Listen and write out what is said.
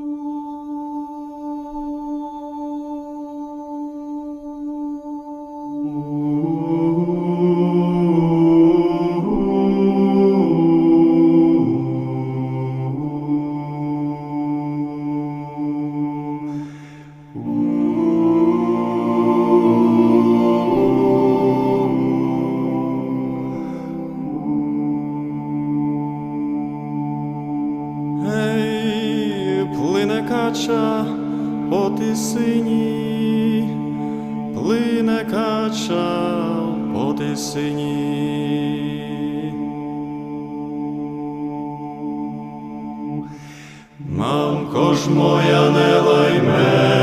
Ooh. Кача по тисині, плине кача по тисині. Мамко ж моя не лай мені, мамко